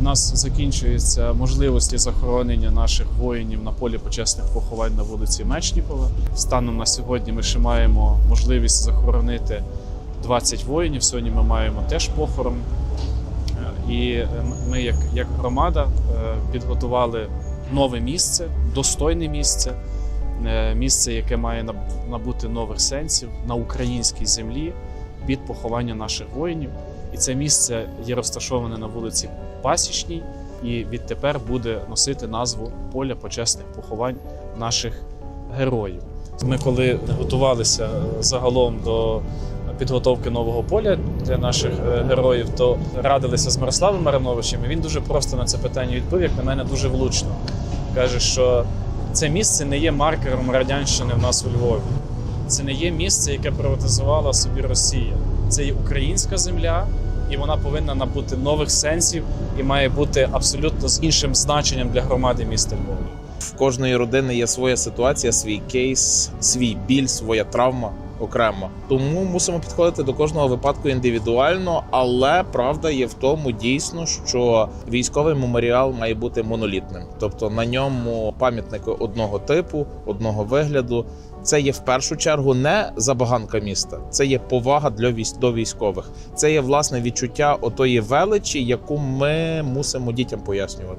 У нас закінчуються можливості захоронення наших воїнів на полі почесних поховань на вулиці Мечнікова. Станом на сьогодні ми ще маємо можливість захоронити 20 воїнів. Сьогодні ми маємо теж похорон. Е, І ми, як, як громада, е, підготували нове місце, достойне місце, е, місце, яке має набути нових сенсів на українській землі від поховання наших воїнів. І це місце є розташоване на вулиці Пасічній, і відтепер буде носити назву поля почесних поховань наших героїв. Ми, коли готувалися загалом до підготовки нового поля для наших е, героїв, то радилися з Мирославом Мариновичем. і Він дуже просто на це питання відповів, як на мене, дуже влучно. Каже, що це місце не є маркером радянщини в нас у Львові. Це не є місце, яке приватизувала собі Росія. Це є українська земля, і вона повинна набути нових сенсів і має бути абсолютно з іншим значенням для громади міста Львова. В кожної родини є своя ситуація, свій кейс, свій біль, своя травма окремо. Тому мусимо підходити до кожного випадку індивідуально, але правда є в тому дійсно, що військовий меморіал має бути монолітним, тобто на ньому пам'ятники одного типу, одного вигляду. Це є в першу чергу не забаганка міста, це є повага для військ до військових. Це є власне відчуття отої величі, яку ми мусимо дітям пояснювати.